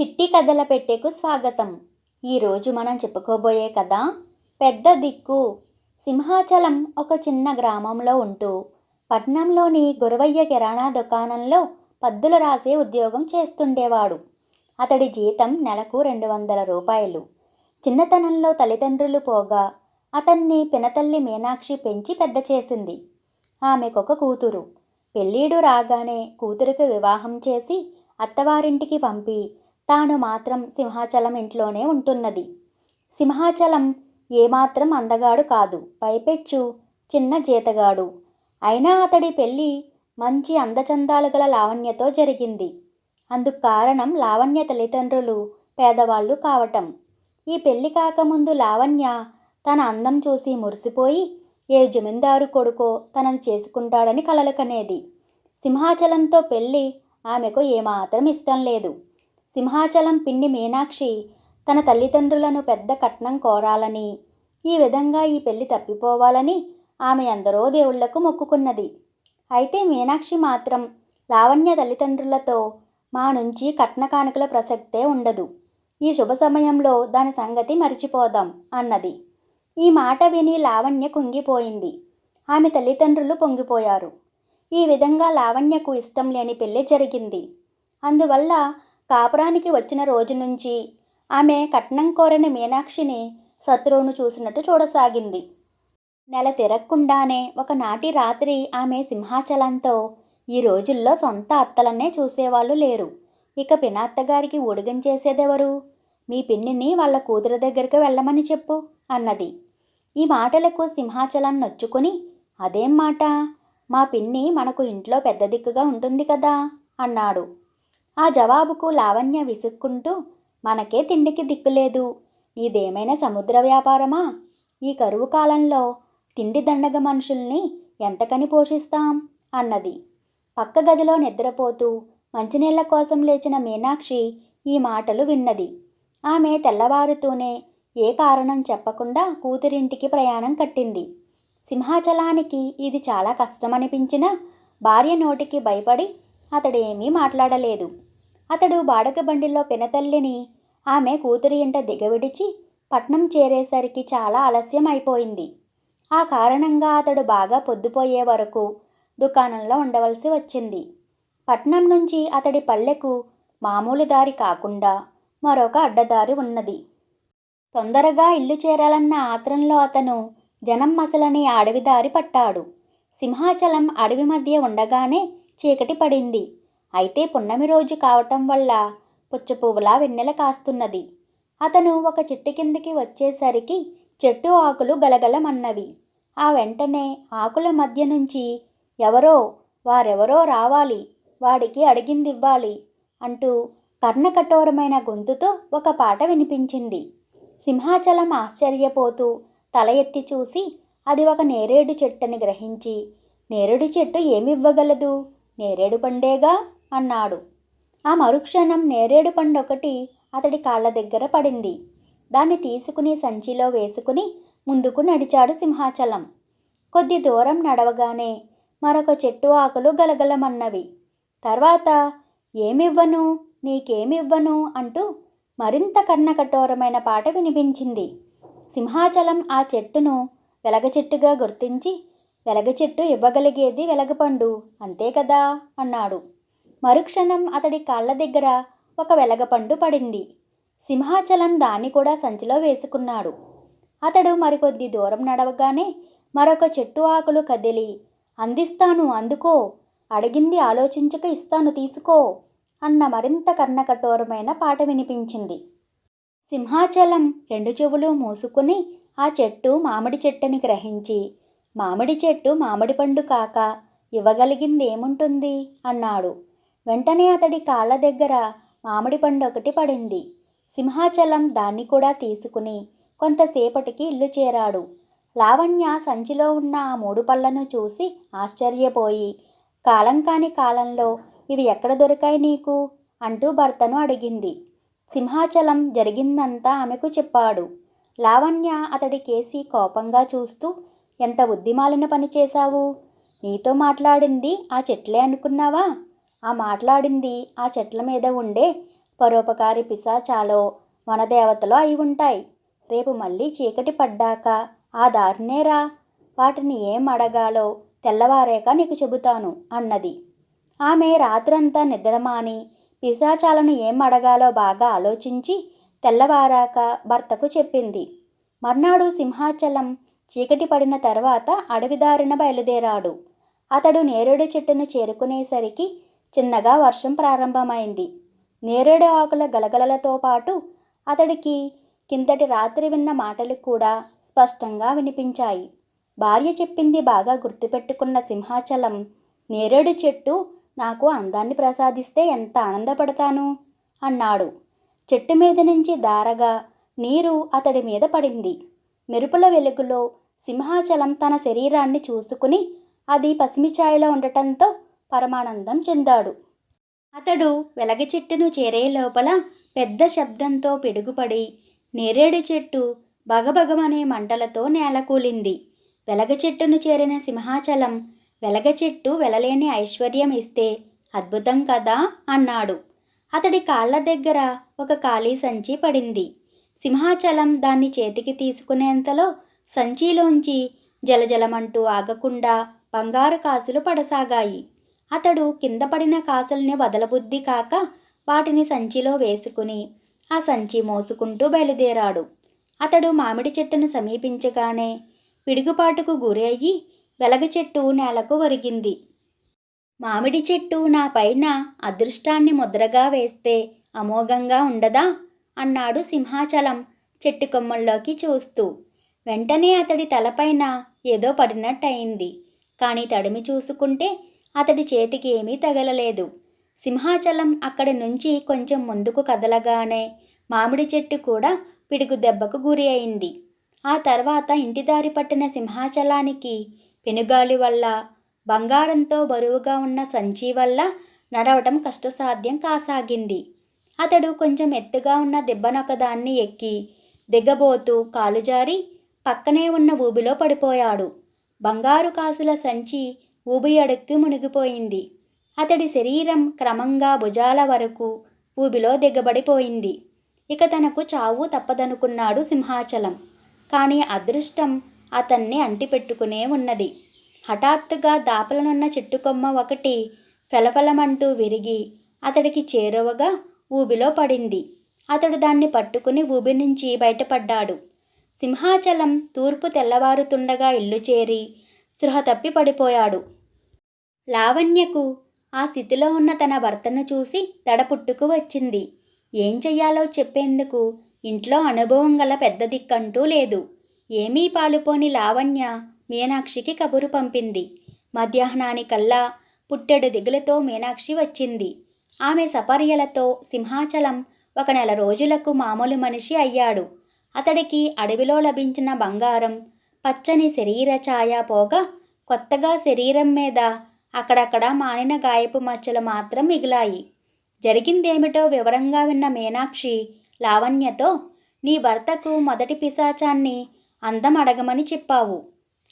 చిట్టి కథల పెట్టెకు స్వాగతం. ఈరోజు మనం చెప్పుకోబోయే కథ పెద్ద దిక్కు. సింహాచలం ఒక చిన్న గ్రామంలో ఉంటూ పట్నంలోని గురవయ్య కిరాణా దుకాణంలో పద్దులు రాసే ఉద్యోగం చేస్తుండేవాడు. అతడి జీతం నెలకు రెండు వందల రూపాయలు. చిన్నతనంలో తల్లిదండ్రులు పోగా అతన్ని పినతల్లి మీనాక్షి పెంచి పెద్ద చేసింది. ఆమెకొక కూతురు. పెళ్ళీడు రాగానే కూతురికి వివాహం చేసి అత్తవారింటికి పంపి తాను మాత్రం సింహాచలం ఇంట్లోనే ఉంటున్నది. సింహాచలం ఏమాత్రం అందగాడు కాదు. పైపెచ్చు చిన్న జీతగాడు. అయినా అతడి పెళ్ళి మంచి అందచందాలు గల లావణ్యతో జరిగింది. అందుకు కారణం లావణ్య తల్లిదండ్రులు పేదవాళ్ళు కావటం. ఈ పెళ్ళి కాకముందు లావణ్య తన అందం చూసి మురిసిపోయి ఏ జమీందారు కొడుకో తనను చేసుకుంటాడని కలలు కనేది సింహాచలంతో పెళ్ళి ఆమెకు ఏమాత్రం ఇష్టం లేదు. సింహాచలం పిన్ని మీనాక్షి తన తల్లిదండ్రులను పెద్ద కట్నం కోరాలని ఈ విధంగా ఈ పెళ్ళి తప్పిపోవాలని ఆమె ఎందరో దేవుళ్ళకు మొక్కుకున్నది. అయితే మీనాక్షి మాత్రం లావణ్య తల్లిదండ్రులతో మా నుంచి కట్న కానుకల ప్రసక్తే ఉండదు. ఈ శుభ సమయంలో దాని సంగతి మరిచిపోదాం అన్నది. ఈ మాట విని లావణ్య కుంగిపోయింది. ఆమె తల్లిదండ్రులు పొంగిపోయారు. ఈ విధంగా లావణ్యకు ఇష్టం లేని పెళ్ళి జరిగింది. అందువల్ల కాపురానికి వచ్చిన రోజు నుంచి ఆమె కట్నం కోరని మీనాక్షిని శత్రువును చూసినట్టు చూడసాగింది. నెల తిరగకుండానే ఒకనాటి రాత్రి ఆమె సింహాచలంతో ఈ రోజుల్లో సొంత అత్తలనే చూసేవాళ్ళు లేరు. ఇక పినాత్తగారికి ఊడిగం చేసేదెవరు? మీ పిన్నిని వాళ్ళ కూతురు దగ్గరికి వెళ్ళమని చెప్పు అన్నది. ఈ మాటలకు సింహాచలం నొచ్చుకుని అదేం మాట? మా పిన్ని మనకు ఇంట్లో పెద్ద దిక్కుగా ఉంటుంది కదా అన్నాడు. ఆ జవాబుకు లావణ్య విసుక్కుంటూ మనకే తిండికి దిక్కులేదు నీదేమైనా సముద్ర వ్యాపారమా? ఈ కరువు కాలంలో తిండి దండగ మనుషుల్ని ఎంతకని పోషిస్తాం? అన్నది. పక్క గదిలో నిద్రపోతూ మంచినీళ్ళ కోసం లేచిన మీనాక్షి ఈ మాటలు విన్నది. ఆమె తెల్లవారుతూనే ఏ కారణం చెప్పకుండా కూతురింటికి ప్రయాణం కట్టింది. సింహాచలానికి ఇది చాలా కష్టమనిపించినా భార్య నోటికి భయపడి అతడేమీ మాట్లాడలేదు. అతడు బాడక బండిలో పినతల్లిని ఆమె కూతురి ఇంట దిగవిడిచి పట్నం చేరేసరికి చాలా ఆలస్యం అయిపోయింది. ఆ కారణంగా అతడు బాగా పొద్దుపోయే వరకు దుకాణంలో ఉండవలసి వచ్చింది. పట్నం నుంచి అతడి పల్లెకు మామూలు దారి కాకుండా మరొక అడ్డదారి ఉన్నది. తొందరగా ఇల్లు చేరాలన్న ఆత్రంలో అతను జనం మసలని అడవి దారి పట్టాడు. సింహాచలం అడవి మధ్య ఉండగానే చీకటి పడింది. అయితే పున్నమి రోజు కావటం వల్ల పుచ్చపువ్వులా వెన్నెల కాస్తున్నది. అతను ఒక చెట్టు కిందికి వచ్చేసరికి చెట్టు ఆకులు గలగలమన్నవి. ఆ వెంటనే ఆకుల మధ్య నుంచి ఎవరో వారెవరో రావాలి వాడికి అడిగిందివ్వాలి అంటూ కర్ణకఠోరమైన గొంతుతో ఒక పాట వినిపించింది. సింహాచలం ఆశ్చర్యపోతూ తల ఎత్తి చూసి అది ఒక నేరేడు చెట్టని గ్రహించి నేరేడు చెట్టు ఏమివ్వగలదు? నేరేడు పండేగా? అన్నాడు. ఆ మరుక్షణం నేరేడు పండు ఒకటి అతడి కాళ్ళ దగ్గర పడింది. దాన్ని తీసుకుని సంచిలో వేసుకుని ముందుకు నడిచాడు సింహాచలం. కొద్ది దూరం నడవగానే మరొక చెట్టు ఆకులు గలగలమన్నవి. తర్వాత ఏమివ్వను? నీకేమివ్వను? అంటూ మరింత కన్నకఠోరమైన పాట వినిపించింది. సింహాచలం ఆ చెట్టును వెలగ చెట్టుగా గుర్తించి వెలగ చెట్టు ఇవ్వగలిగేది వెలగపండు అంతే కదా? అన్నాడు. మరుక్షణం అతడి కాళ్ళ దగ్గర ఒక వెలగపండు పడింది. సింహాచలం దాన్ని కూడా సంచిలో వేసుకున్నాడు. అతడు మరికొద్ది దూరం నడవగానే మరొక చెట్టు ఆకులు కదిలి అందిస్తాను అందుకో అడిగింది ఆలోచించక ఇస్తాను తీసుకో అన్న మరింత కర్ణకఠోరమైన పాట వినిపించింది. సింహాచలం రెండు చెవులు మూసుకుని ఆ చెట్టు మామిడి చెట్టుని గ్రహించి మామిడి చెట్టు మామిడి పండు కాక ఇవ్వగలిగింది ఏముంటుంది అన్నాడు. వెంటనే అతడి కాళ్ళ దగ్గర మామిడి పండు ఒకటి పడింది. సింహాచలం దాన్ని కూడా తీసుకుని కొంతసేపటికి ఇల్లు చేరాడు. లావణ్య సంచిలో ఉన్న ఆ మూడు పళ్ళను చూసి ఆశ్చర్యపోయి కాలం కాని కాలంలో ఇవి ఎక్కడ దొరికాయి నీకు అంటూ భర్తను అడిగింది. సింహాచలం జరిగిందంతా ఆమెకు చెప్పాడు. లావణ్య అతడి కేసి కోపంగా చూస్తూ ఎంత బుద్ధిమాలిన పని చేశావు? నీతో మాట్లాడింది ఆ చెట్లే అనుకున్నావా? ఆ మాట్లాడింది ఆ చెట్ల మీద ఉండే పరోపకారి పిశాచాలో వనదేవతలో అయి ఉంటాయి. రేపు మళ్ళీ చీకటి పడ్డాక ఆ దారినేరా వాటిని ఏం అడగాలో తెల్లవారాక నీకు చెబుతాను అన్నది. ఆమె రాత్రంతా నిద్రమాని పిశాచాలను ఏం అడగాలో బాగా ఆలోచించి తెల్లవారాక భర్తకు చెప్పింది. మర్నాడు సింహాచలం చీకటి పడిన తర్వాత అడవిదారిన బయలుదేరాడు. అతడు నేరేడు చెట్టును చేరుకునేసరికి చిన్నగా వర్షం ప్రారంభమైంది. నేరేడు ఆకుల గలగలలతో పాటు అతడికి కిందటి రాత్రి విన్న మాటలు కూడా స్పష్టంగా వినిపించాయి. భార్య చెప్పింది బాగా గుర్తుపెట్టుకున్న సింహాచలం నేరేడు చెట్టు నాకు అందాన్ని ప్రసాదిస్తే ఎంత ఆనందపడతాను అన్నాడు. చెట్టు మీద నుంచి దారగా నీరు అతడి మీద పడింది. మెరుపుల వెలుగులో సింహాచలం తన శరీరాన్ని చూసుకుని అది పసిమిఛాయలో ఉండటంతో పరమానందం చెందాడు. అతడు వెలగ చెట్టును చేరే లోపల పెద్ద శబ్దంతో పిడుగుపడి నేరేడు చెట్టు భగభగమనే మంటలతో నేలకూలింది. వెలగ చెట్టును చేరిన సింహాచలం వెలగ చెట్టు వెలలేని ఐశ్వర్యం ఇస్తే అద్భుతం కదా అన్నాడు. అతడి కాళ్ళ దగ్గర ఒక ఖాళీ సంచి పడింది. సింహాచలం దాన్ని చేతికి తీసుకునేంతలో సంచిలోంచి జలజలమంటూ ఆగకుండా బంగారు కాసులు పడసాగాయి. అతడు కింద పడిన కాసుల్ని వదలబుద్ధి కాక వాటిని సంచిలో వేసుకుని ఆ సంచి మోసుకుంటూ బయలుదేరాడు. అతడు మామిడి చెట్టును సమీపించగానే పిడుగుపాటుకు గురి అయ్యి వెలగ చెట్టు నేలకు ఒరిగింది. మామిడి చెట్టు నా పైన అదృష్టాన్ని ముద్రగా వేస్తే అమోఘంగా ఉండదా? అన్నాడు సింహాచలం చెట్టు కొమ్మల్లోకి చూస్తూ. వెంటనే అతడి తలపైన ఏదో పడినట్టయింది. కానీ తడిమి చూసుకుంటే అతడి చేతికి ఏమీ తగలలేదు. సింహాచలం అక్కడి నుంచి కొంచెం ముందుకు కదలగానే మామిడి చెట్టు కూడా పిడుగు దెబ్బకు గురి అయింది. ఆ తర్వాత ఇంటిదారి పట్టిన సింహాచలానికి పెనుగాలి వల్ల బంగారంతో బరువుగా ఉన్న సంచి వల్ల నడవటం కష్టసాధ్యం కాసాగింది. అతడు కొంచెం ఎత్తుగా ఉన్న దెబ్బనొకదాన్ని ఎక్కి దిగబోతూ కాలు జారి పక్కనే ఉన్న ఊబిలో పడిపోయాడు. బంగారు కాసుల సంచి ఊబి అడుక్కి మునిగిపోయింది. అతడి శరీరం క్రమంగా భుజాల వరకు ఊబిలో దిగబడిపోయింది. ఇక తనకు చావు తప్పదనుకున్నాడు సింహాచలం. కానీ అదృష్టం అతన్ని అంటిపెట్టుకునే ఉన్నది. హఠాత్తుగా దాపలనున్న చెట్టుకొమ్మ ఒకటి ఫెలఫెలమంటూ విరిగి అతడికి చేరువగా ఊబిలో పడింది. అతడు దాన్ని పట్టుకుని ఊబి నుంచి బయటపడ్డాడు. సింహాచలం తూర్పు తెల్లవారుతుండగా ఇల్లు చేరి స్పృహ తప్పి పడిపోయాడు. లావణ్యకు ఆ స్థితిలో ఉన్న తన భర్తను చూసి తడ పుట్టుకు వచ్చింది. ఏం చెయ్యాలో చెప్పేందుకు ఇంట్లో అనుభవం గల పెద్ద దిక్కంటూ లేదు. ఏమీ పాలుపోని లావణ్య మీనాక్షికి కబురు పంపింది. మధ్యాహ్నానికల్లా పుట్టెడు దిగులతో మీనాక్షి వచ్చింది. ఆమె సపర్యలతో సింహాచలం ఒక నెల రోజులకు మామూలు మనిషి అయ్యాడు. అతడికి అడవిలో లభించిన బంగారం పచ్చని శరీర ఛాయ పోగా కొత్తగా శరీరం మీద అక్కడక్కడ మానిన గాయపు మచ్చలు మాత్రం మిగిలాయి. జరిగిందేమిటో వివరంగా విన్న మీనాక్షి లావణ్యతో నీ భర్తకు మొదటి పిశాచాన్ని అందం అడగమని చెప్పావు.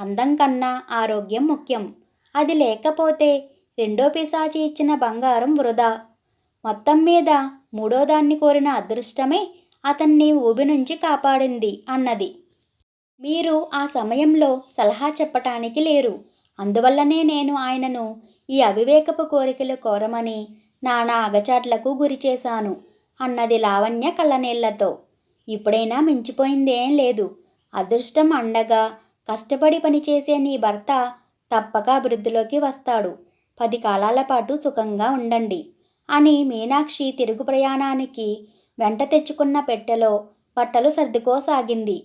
అందం కన్నా ఆరోగ్యం ముఖ్యం. అది లేకపోతే రెండో పిశాచి ఇచ్చిన బంగారం వృధా. మొత్తం మీద మూడో దాన్ని కోరిన అదృష్టమే అతన్ని ఊబి నుంచి కాపాడింది అన్నది. మీరు ఆ సమయంలో సలహా చెప్పటానికి లేరు. అందువల్లనే నేను ఆయనను ఈ అవివేకపు కోరికలు కోరమని నానా అగచాట్లకు గురి చేశాను అన్నది లావణ్య కళ్ళనీళ్ళతో. ఇప్పుడైనా మించిపోయిందేం లేదు. అదృష్టం అండగా కష్టపడి పనిచేసే నీ భర్త తప్పక అభివృద్ధిలోకి వస్తాడు. పది కాలాల పాటు సుఖంగా ఉండండి అని మీనాక్షి తిరుగు ప్రయాణానికి వెంట తెచ్చుకున్న పెట్టెలో బట్టలు సర్దుకోసాగింది.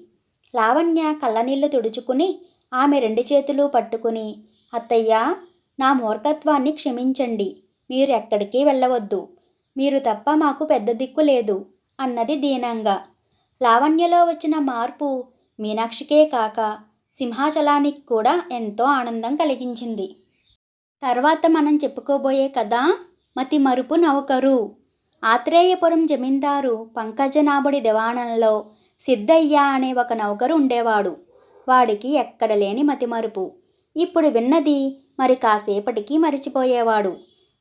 లావణ్య కళ్ళనీళ్ళు తుడుచుకుని ఆమె రెండు చేతులు పట్టుకుని అత్తయ్య నా మూర్ఖత్వాన్ని క్షమించండి. మీరు ఎక్కడికి వెళ్ళవద్దు. మీరు తప్ప మాకు పెద్ద దిక్కు లేదు అన్నది దీనంగా. లావణ్యలో వచ్చిన మార్పు మీనాక్షికే కాక సింహాచలానికి కూడా ఎంతో ఆనందం కలిగించింది. తర్వాత మనం చెప్పుకోబోయే కథ మతి మరుపు నౌకరు. ఆత్రేయపురం జమీందారు పంకజనాభుడి దివాణంలో సిద్ధయ్య అనే ఒక నౌకరు ఉండేవాడు. వాడికి ఎక్కడ లేని మతిమరుపు. ఇప్పుడు విన్నది మరి కాసేపటికి మరిచిపోయేవాడు.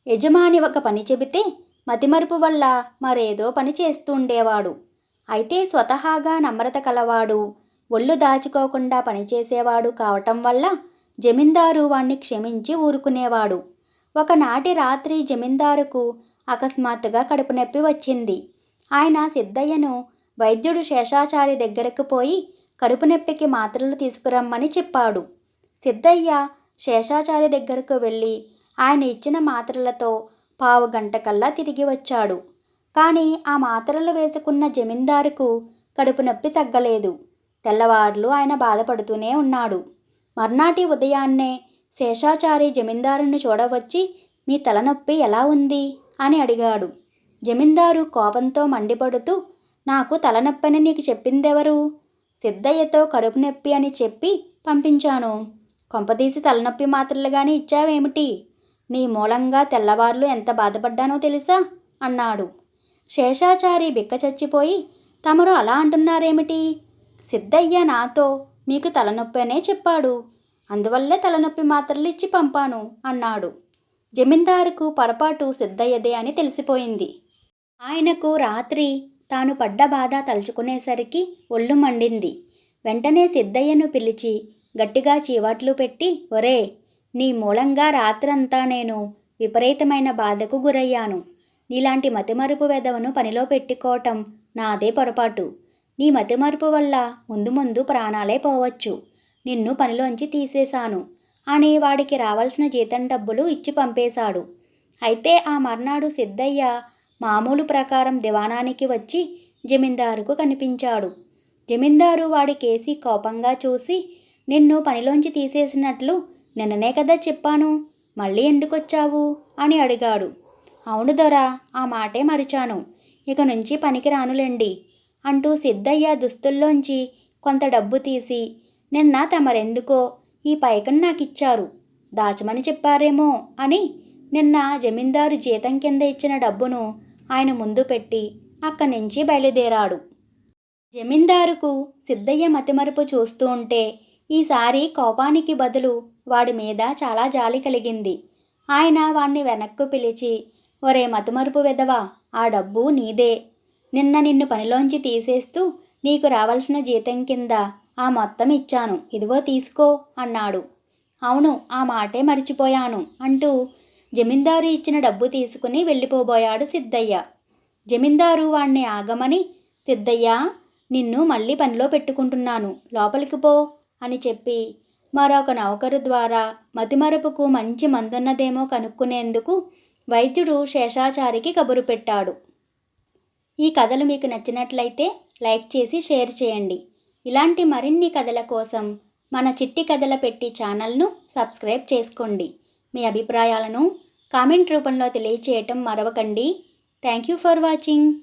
యజమాని ఒక పని చెబితే మతిమరుపు వల్ల మరేదో పని చేస్తూ ఉండేవాడు. అయితే స్వతహాగా నమ్రత కలవాడు. ఒళ్ళు దాచుకోకుండా పనిచేసేవాడు కావటం వల్ల జమీందారు వాణ్ణి క్షమించి ఊరుకునేవాడు. ఒకనాటి రాత్రి జమీందారుకు అకస్మాత్తుగా కడుపు నొప్పి వచ్చింది. ఆయన సిద్ధయ్యను వైద్యుడు శేషాచారి దగ్గరకు పోయి కడుపు నొప్పికి మాత్రలు తీసుకురమ్మని చెప్పాడు. సిద్ధయ్య శేషాచారి దగ్గరకు వెళ్ళి ఆయన ఇచ్చిన మాత్రలతో పావు గంట కల్లా తిరిగి వచ్చాడు. కానీ ఆ మాత్రలు వేసుకున్న జమీందారుకు కడుపు నొప్పి తగ్గలేదు. తెల్లవార్లు ఆయన బాధపడుతూనే ఉన్నాడు. మర్నాటి ఉదయాన్నే శేషాచారి జమీందారుని చూడవచ్చి మీ తలనొప్పి ఎలా ఉంది? అని అడిగాడు. జమీందారు కోపంతో మండిపడుతూ నాకు తలనొప్పని నీకు చెప్పిందెవరు? సిద్ధయ్యతో కడుపు నొప్పి అని చెప్పి పంపించాను. కొంపదీసి తలనొప్పి మాత్రలు కానీ ఇచ్చావేమిటి? నీ మూలంగా తెల్లవార్లు ఎంత బాధపడ్డానో తెలుసా? అన్నాడు. శేషాచారి బిక్క చచ్చిపోయి తమరు అలా అంటున్నారేమిటి? సిద్ధయ్య నాతో మీకు తలనొప్పి అనే చెప్పాడు. అందువల్లే తలనొప్పి మాత్రలు ఇచ్చి పంపాను అన్నాడు. జమీందారుకు పొరపాటు సిద్ధయ్యదే అని తెలిసిపోయింది. ఆయనకు రాత్రి తాను పడ్డ బాధ తలుచుకునేసరికి ఒళ్ళు మండింది. వెంటనే సిద్ధయ్యను పిలిచి గట్టిగా చీవాట్లు పెట్టి ఒరే నీ మూలంగా రాత్రంతా నేను విపరీతమైన బాధకు గురయ్యాను. నీలాంటి మతిమరుపు వెధవను పనిలో పెట్టుకోవటం నాదే పొరపాటు. నీ మతిమరుపు వల్ల ముందు ముందు ప్రాణాలే పోవచ్చు. నిన్ను పనిలోంచి తీసేశాను. అని వాడికి రావాల్సిన జీతం డబ్బులు ఇచ్చి పంపేశాడు. అయితే ఆ మర్నాడు సిద్ధయ్య మామూలు ప్రకారం దివాణానికి వచ్చి జమీందారుకు కనిపించాడు. జమీందారు వాడి కేసి కోపంగా చూసి నిన్ను పనిలోంచి తీసేసినట్లు నిన్ననే కదా చెప్పాను మళ్ళీ ఎందుకు వచ్చావు అని అడిగాడు. అవును దొరా ఆ మాటే మరిచాను. ఇక నుంచి పనికి రానులేండి అంటూ సిద్ధయ్య దుస్తుల్లోంచి కొంత డబ్బు తీసి నిన్న తమరెందుకో ఈ పైకం నాకు ఇచ్చారు దాచమని చెప్పారేమో అని నిన్న జమీందారు జీతం కింద ఇచ్చిన డబ్బును ఆయన ముందు పెట్టి అక్కడి నుంచి బయలుదేరాడు. జమీందారుకు సిద్ధయ్య మతిమరుపు చూస్తూ ఉంటే ఈసారి కోపానికి బదులు వాడి మీద చాలా జాలి కలిగింది. ఆయన వాణ్ణి వెనక్కు పిలిచి ఒరే మతిమరుపు వెదవా ఆ డబ్బు నీదే. నిన్న నిన్ను పనిలోంచి తీసేస్తూ నీకు రావాల్సిన జీతం కింద ఆ మొత్తం ఇచ్చాను. ఇదిగో తీసుకో అన్నాడు. అవును ఆ మాటే మర్చిపోయాను అంటూ జమీందారు ఇచ్చిన డబ్బు తీసుకుని వెళ్ళిపోబోయాడు సిద్ధయ్య. జమీందారు వాణ్ణి ఆగమని సిద్ధయ్య నిన్ను మళ్ళీ పనిలో పెట్టుకుంటున్నాను. లోపలికి పో అని చెప్పి మరొక నౌకరు ద్వారా మతిమరుపుకు మంచి మందున్నదేమో కనుక్కునేందుకు వైద్యుడు శేషాచారికి కబురు పెట్టాడు. ఈ కథలు మీకు నచ్చినట్లయితే లైక్ చేసి షేర్ చేయండి. ఇలాంటి మరిన్ని కథల కోసం మన చిట్టి కథల పెట్టి ఛానల్ను సబ్స్క్రైబ్ చేసుకోండి. మీ అభిప్రాయాలను కామెంట్ రూపంలో తెలియచేయటం మరవకండి. Thank you for watching.